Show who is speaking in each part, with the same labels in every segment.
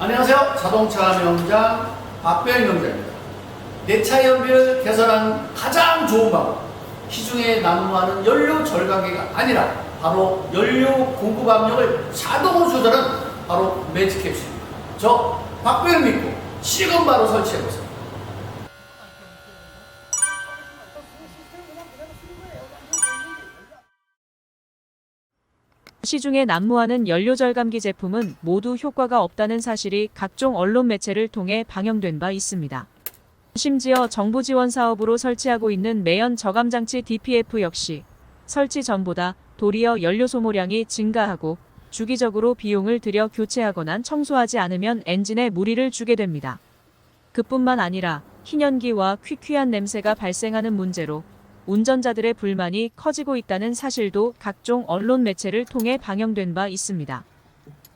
Speaker 1: 안녕하세요. 자동차 명장 박병 명장입니다. 내 차 연비를 개선하는 가장 좋은 방법. 시중에 난무하는 연료 절감기가 아니라 바로 연료 공급 압력을 자동으로 조절하는 바로 매직 캡슐입니다. 저 박병 믿고 지금 바로 설치해보세요.
Speaker 2: 시중에 난무하는 연료 절감기 제품은 모두 효과가 없다는 사실이 각종 언론 매체를 통해 방영된 바 있습니다. 심지어 정부 지원 사업으로 설치하고 있는 매연 저감 장치 DPF 역시 설치 전보다 도리어 연료 소모량이 증가하고 주기적으로 비용을 들여 교체하거나 청소하지 않으면 엔진에 무리를 주게 됩니다. 그뿐만 아니라 희년기와 퀴퀴한 냄새가 발생하는 문제로 운전자들의 불만이 커지고 있다는 사실도 각종 언론 매체를 통해 방영된 바 있습니다.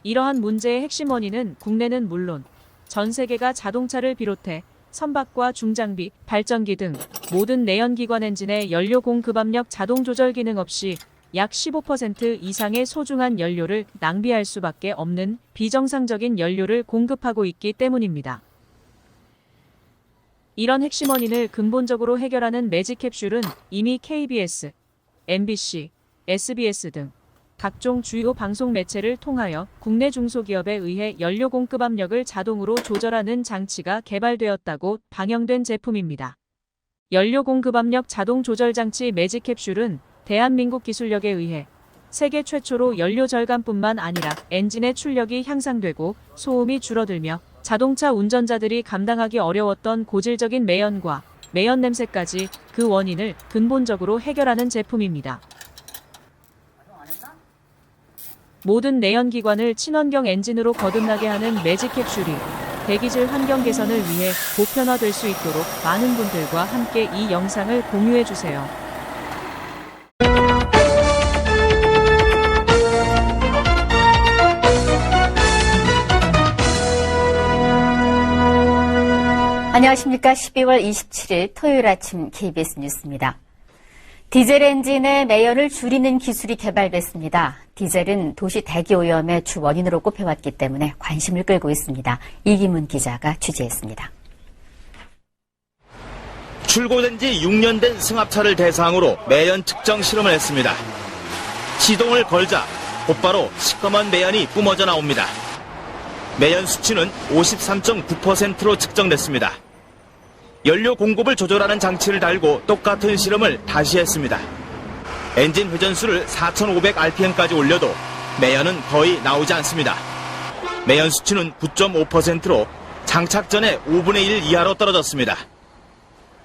Speaker 2: 이러한 문제의 핵심 원인은 국내는 물론 전 세계가 자동차를 비롯해 선박과 중장비, 발전기 등 모든 내연기관 엔진의 연료 공급 압력 자동 조절 기능 없이 약 15% 이상의 소중한 연료를 낭비할 수밖에 없는 비정상적인 연료를 공급하고 있기 때문입니다. 이런 핵심 원인을 근본적으로 해결하는 매직 캡슐은 이미 KBS, MBC, SBS 등 각종 주요 방송 매체를 통하여 국내 중소기업에 의해 연료 공급 압력을 자동으로 조절하는 장치가 개발되었다고 방영된 제품입니다. 연료 공급 압력 자동 조절 장치 매직 캡슐은 대한민국 기술력에 의해 세계 최초로 연료 절감뿐만 아니라 엔진의 출력이 향상되고 소음이 줄어들며 자동차 운전자들이 감당하기 어려웠던 고질적인 매연과 매연 냄새까지 그 원인을 근본적으로 해결하는 제품입니다. 모든 내연기관을 친환경 엔진으로 거듭나게 하는 매직 캡슐이 대기질 환경 개선을 위해 보편화될 수 있도록 많은 분들과 함께 이 영상을 공유해 주세요.
Speaker 3: 안녕하십니까. 12월 27일 토요일 아침 KBS 뉴스입니다. 디젤 엔진의 매연을 줄이는 기술이 개발됐습니다. 디젤은 도시 대기 오염의 주 원인으로 꼽혀왔기 때문에 관심을 끌고 있습니다. 이기문 기자가 취재했습니다.
Speaker 4: 출고된 지 6년 된 승합차를 대상으로 매연 측정 실험을 했습니다. 시동을 걸자 곧바로 시꺼먼 매연이 뿜어져 나옵니다. 매연 수치는 53.9%로 측정됐습니다. 연료 공급을 조절하는 장치를 달고 똑같은 실험을 다시 했습니다. 엔진 회전수를 4,500rpm까지 올려도 매연은 거의 나오지 않습니다. 매연 수치는 9.5%로 장착 전에 5분의 1 이하로 떨어졌습니다.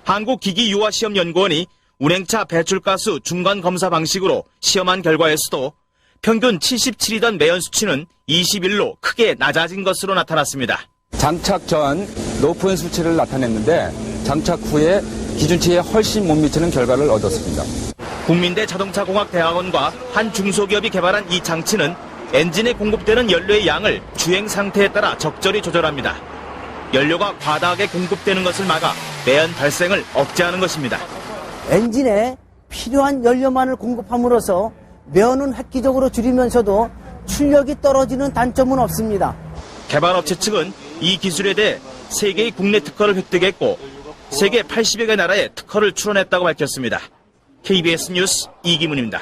Speaker 4: 한국기기유아시험연구원이 운행차 배출가스 중간 검사 방식으로 시험한 결과에서도 평균 77이던 매연 수치는 21로 크게 낮아진 것으로 나타났습니다.
Speaker 5: 장착 전 높은 수치를 나타냈는데 장착 후에 기준치에 훨씬 못 미치는 결과를 얻었습니다.
Speaker 4: 국민대 자동차공학대학원과 한 중소기업이 개발한 이 장치는 엔진에 공급되는 연료의 양을 주행 상태에 따라 적절히 조절합니다. 연료가 과다하게 공급되는 것을 막아 매연 발생을 억제하는 것입니다.
Speaker 6: 엔진에 필요한 연료만을 공급함으로써 면은 획기적으로 줄이면서도 출력이 떨어지는 단점은 없습니다.
Speaker 4: 개발업체 측은 이 기술에 대해 세계의 국내 특허를 획득했고 세계 80여 개 나라에 특허를 출원했다고 밝혔습니다. KBS 뉴스 이기문입니다.